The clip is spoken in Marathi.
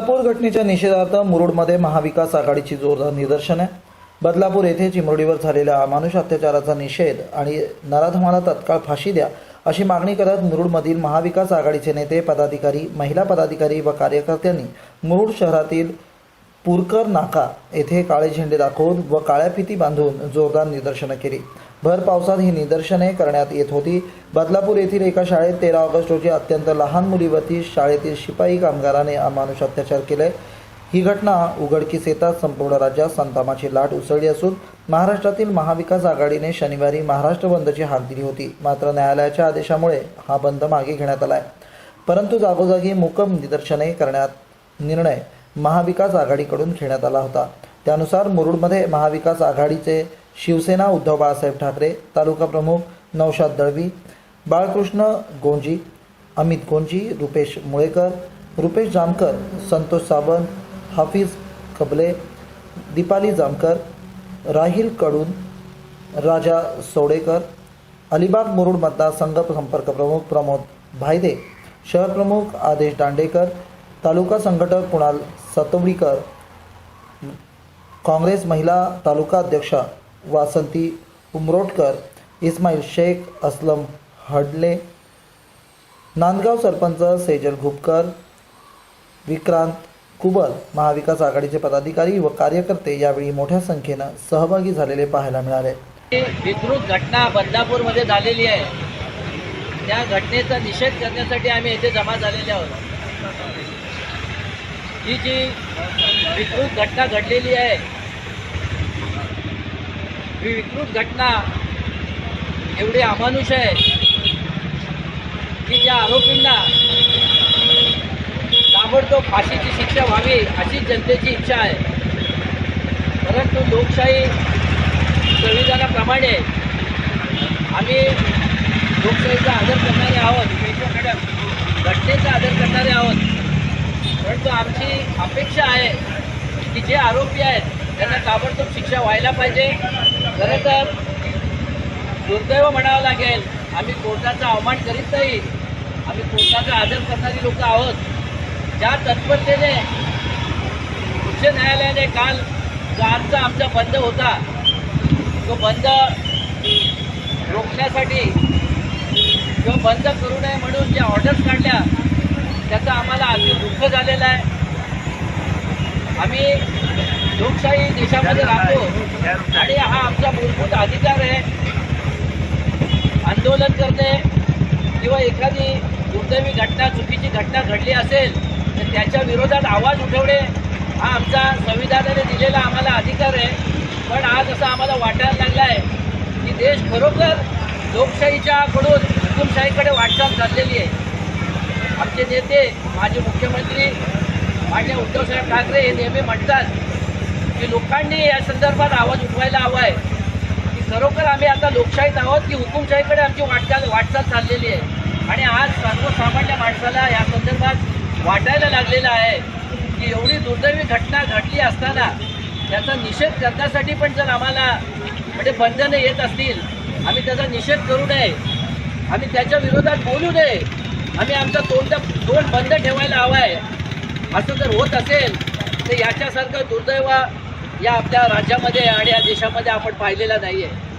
घटनेच्या निषेधार्थ मुरुडमध्ये महाविकास आघाडीची जोरदार आहे बदलापूर येथे चिमुरडीवर झालेल्या अमानुष अत्याचाराचा निषेध आणि नराधमाला तत्काळ फाशी द्या अशी मागणी करत मुरुडमधील महाविकास आघाडीचे नेते पदाधिकारी महिला पदाधिकारी व कार्यकर्त्यांनी मुरुड शहरातील पुरकर नाका येथे काळे झेंडे दाखवून व काळ्या फिती बांधून जोरदार निदर्शनं केली. भर पावसात ही निदर्शने करण्यात येत होती. बदलापूर येथील एका शाळेत तेरा ऑगस्ट रोजी अत्यंत लहान मुलीवरती शाळेतील शिपाई कामगाराने अमानुष अत्याचार केले. ही घटना उघडकीस येताच संपूर्ण राज्यात संतामाची लाट उसळली असून महाराष्ट्रातील महाविकास आघाडीने शनिवारी महाराष्ट्र बंदची हाक दिली होती. मात्र न्यायालयाच्या आदेशामुळे हा बंद मागे घेण्यात आलाय. परंतु जागोजागी मुकम निदर्शने करण्यात निर्णय महाविकास आघाडीकडून घेण्यात आला होता. त्यानुसार मुरुडमध्ये महाविकास आघाडीचे शिवसेना उद्धव बाळासाहेब ठाकरे तालुका प्रमुख नौशाद दळवी बाळकृष्ण गोंजी अमित गोंजी रुपेश मुळेकर रुपेश जामकर संतोष सावंत हाफिज कबले दीपाली जामकर राहिलकडून राजा सोडेकर अलिबाग मुरुड मतदारसंघ संपर्क प्रमुख प्रमोद भायदे शहर प्रमुख आदेश दांडेकर तालुका संघटक कुणाल सतवडीकर काँग्रेस महिला तालुका अध्यक्षा वासंती उमरोटकर इस्माईल शेख असलम हडले नांदगाव सरपंच सेजल घुपकर विक्रांत कुबल महाविकास आघाडीचे पदाधिकारी व कार्यकर्ते यावेळी मोठ्या संख्येनं सहभागी झालेले पाहायला मिळाले. विकृत घटना बदलापूरमध्ये झालेली आहे. त्या घटनेचा निषेध करण्यासाठी आम्ही येथे जमा झालेले आहोत. ही जी विकृत घटना घडलेली आहे. ही विकृत घटना एवढी अमानुष आहे की या आरोपींना ताबडतोब फाशीची शिक्षा व्हावी अशी जनतेची इच्छा आहे. परंतु लोकशाही संविधानाप्रमाणे आम्ही लोकशाहीचा आदर करणारे आहोत घटनेचा आदर करणारे आहोत परंतु आमची अपेक्षा आहे की जे आरोपी आहेत त्यांना ताबडतोब शिक्षा व्हायला पाहिजे. खरं तर दुर्दैव म्हणावं लागेल आम्ही कोर्टाचा अवमान करीत नाही आम्ही कोर्टाचा आदर करणारी लोक आहोत. ज्या तत्परतेने उच्च न्यायालयाने काल जो आजचा आमचा बंद होता तो बंद रोखण्यासाठी किंवा बंद करू नये म्हणून ज्या ऑर्डर्स काढल्या दुःख झालेलं आहे. आम्ही लोकशाही देशामध्ये राहतो. आणि हा आमचा मूलभूत अधिकार आहे. आंदोलन करणे किंवा एखादी दुर्दैवी घटना चुकीची घटना घडली असेल तर त्याच्या विरोधात आवाज उठवणे हा आमचा संविधानाने दिलेला आम्हाला अधिकार आहे. पण आज असं आम्हाला वाटायला लागलं आहे की देश खरोखर लोकशाहीच्याकडून हुकुमशाहीकडे वाटचाल चाललेली आहे. आमचे नेते माजी मुख्यमंत्री माझ्या उद्धवसाहेब ठाकरे हे नेहमी म्हणतात की लोकांनी या संदर्भात आवाज उठवायला हवा आहे की खरोखर आम्ही आता लोकशाहीत आहोत की हुकुमशाहीकडे आमची वाटचाल वाटचाल चाललेली आहे. आणि आज सर्वसामान्य माणसाला या संदर्भात वाटायला लागलेलं आहे की एवढी दुर्दैवी घटना घडली असताना त्याचा निषेध करण्यासाठी पण जर आम्हाला म्हणजे बंधनं येत असतील आम्ही त्याचा निषेध करू नये. आम्ही त्याच्या विरोधात बोलू नये. आम्ही आमचा तोंड तोंड बंद ठेवायला हवं आहे असं जर होत असेल तर याच्यासारखं दुर्दैव या आपल्या राज्यामध्ये आणि या देशामध्ये आपण पाहिलेला नाही आहे